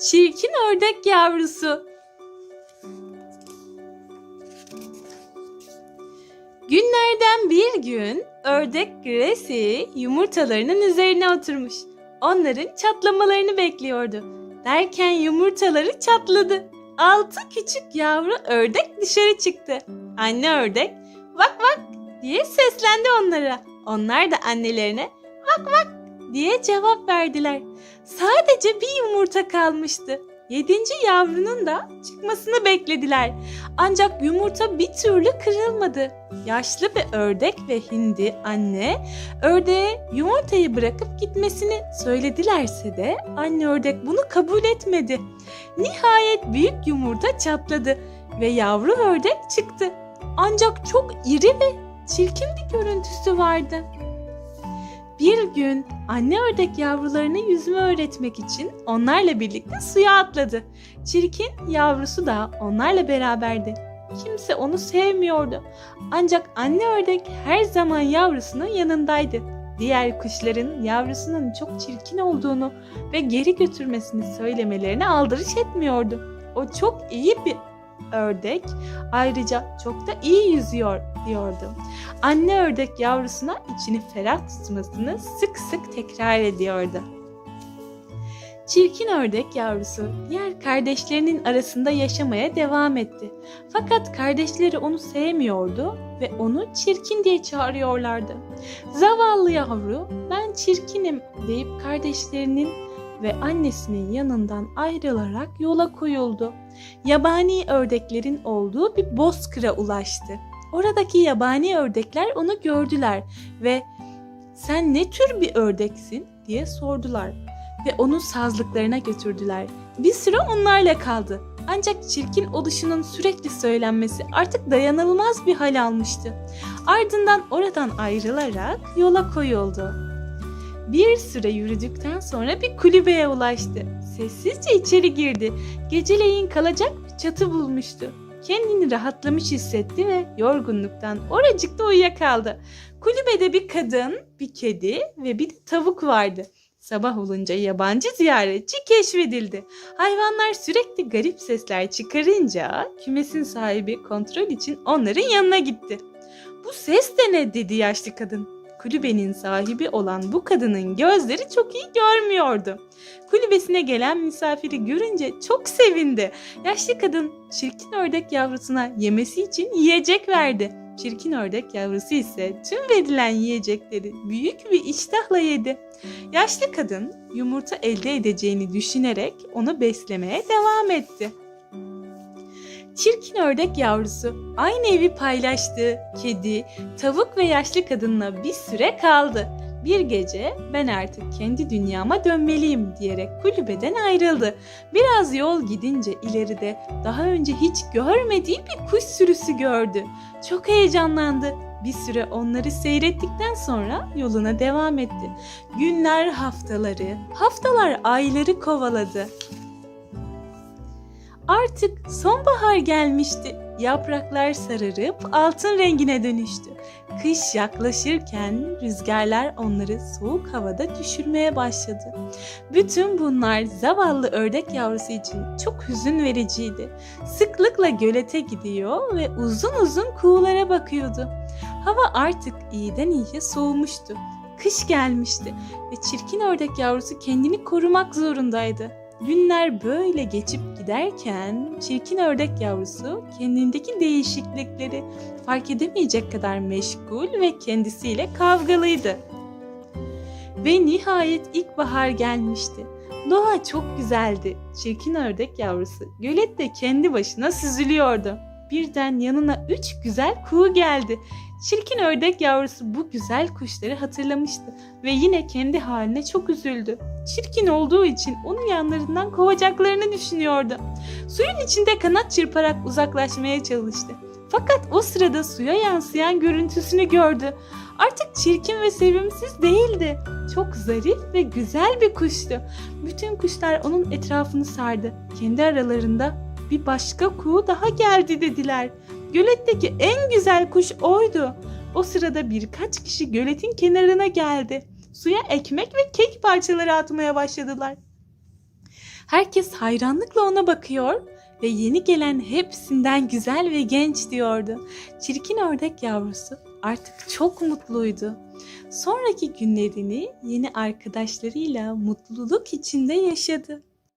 Çirkin ördek yavrusu. Günlerden bir gün ördek Gracie yumurtalarının üzerine oturmuş. Onların çatlamalarını bekliyordu. Derken yumurtaları çatladı. Altı küçük yavru ördek dışarı çıktı. Anne ördek vak vak diye seslendi onlara. Onlar da annelerine vak vak diye cevap verdiler. Sadece bir yumurta kalmıştı. Yedinci yavrunun da çıkmasını beklediler. Ancak yumurta bir türlü kırılmadı. Yaşlı bir ördek ve hindi anne ördeğe yumurtayı bırakıp gitmesini söyledilerse de anne ördek bunu kabul etmedi. Nihayet büyük yumurta çatladı ve yavru ördek çıktı. Ancak çok iri ve çirkin bir görüntüsü vardı. Bir gün anne ördek yavrularına yüzme öğretmek için onlarla birlikte suya atladı. Çirkin yavrusu da onlarla beraberdi. Kimse onu sevmiyordu. Ancak anne ördek her zaman yavrusunun yanındaydı. Diğer kuşların yavrusunun çok çirkin olduğunu ve geri götürmesini söylemelerine aldırış etmiyordu. O çok iyi bir ördek, ayrıca çok da iyi yüzüyor diyordu. Anne ördek yavrusuna içini ferah tutmasını sık sık tekrar ediyordu. Çirkin ördek yavrusu diğer kardeşlerinin arasında yaşamaya devam etti. Fakat kardeşleri onu sevmiyordu ve onu çirkin diye çağırıyorlardı. Zavallı yavru ben çirkinim deyip kardeşlerinin ve annesinin yanından ayrılarak yola koyuldu. Yabani ördeklerin olduğu bir bozkıra ulaştı. Oradaki yabani ördekler onu gördüler ve sen ne tür bir ördeksin diye sordular ve onu sazlıklarına götürdüler. Bir süre onlarla kaldı. Ancak çirkin oluşunun sürekli söylenmesi artık dayanılmaz bir hal almıştı. Ardından oradan ayrılarak yola koyuldu. Bir süre yürüdükten sonra bir kulübeye ulaştı. Sessizce içeri girdi. Geceleyin kalacak bir çatı bulmuştu. Kendini rahatlamış hissetti ve yorgunluktan oracıkta uyuyakaldı. Kulübede bir kadın, bir kedi ve bir de tavuk vardı. Sabah olunca yabancı ziyaretçi keşfedildi. Hayvanlar sürekli garip sesler çıkarınca kümesin sahibi kontrol için onların yanına gitti. Bu ses de ne dedi yaşlı kadın. Kulübenin sahibi olan bu kadının gözleri çok iyi görmüyordu. Kulübesine gelen misafiri görünce çok sevindi. Yaşlı kadın çirkin ördek yavrusuna yemesi için yiyecek verdi. Çirkin ördek yavrusu ise tüm verilen yiyecekleri büyük bir iştahla yedi. Yaşlı kadın yumurta elde edeceğini düşünerek onu beslemeye devam etti. Çirkin ördek yavrusu aynı evi paylaştığı kedi, tavuk ve yaşlı kadınla bir süre kaldı. Bir gece ben artık kendi dünyama dönmeliyim diyerek kulübeden ayrıldı. Biraz yol gidince ileride daha önce hiç görmediği bir kuş sürüsü gördü. Çok heyecanlandı. Bir süre onları seyrettikten sonra yoluna devam etti. Günler haftaları, haftalar ayları kovaladı. Artık sonbahar gelmişti. Yapraklar sararıp altın rengine dönüştü. Kış yaklaşırken rüzgarlar onları soğuk havada düşürmeye başladı. Bütün bunlar zavallı ördek yavrusu için çok hüzün vericiydi. Sıklıkla gölete gidiyor ve uzun uzun kuğulara bakıyordu. Hava artık iyiden iyiye soğumuştu. Kış gelmişti ve çirkin ördek yavrusu kendini korumak zorundaydı. Günler böyle geçip giderken çirkin ördek yavrusu kendindeki değişiklikleri fark edemeyecek kadar meşgul ve kendisiyle kavgalıydı. Ve nihayet ilkbahar gelmişti. Doğa çok güzeldi. Çirkin ördek yavrusu gölette kendi başına süzülüyordu. Birden yanına üç güzel kuğu geldi. Çirkin ördek yavrusu bu güzel kuşları hatırlamıştı ve yine kendi haline çok üzüldü. Çirkin olduğu için onu yanlarından kovacaklarını düşünüyordu. Suyun içinde kanat çırparak uzaklaşmaya çalıştı. Fakat o sırada suya yansıyan görüntüsünü gördü. Artık çirkin ve sevimsiz değildi. Çok zarif ve güzel bir kuştu. Bütün kuşlar onun etrafını sardı. Kendi aralarında bir başka kuğu daha geldi dediler. Göletteki en güzel kuş oydu. O sırada birkaç kişi göletin kenarına geldi. Suya ekmek ve kek parçaları atmaya başladılar. Herkes hayranlıkla ona bakıyor ve yeni gelen hepsinden güzel ve genç diyordu. Çirkin ördek yavrusu artık çok mutluydu. Sonraki günlerini yeni arkadaşlarıyla mutluluk içinde yaşadı.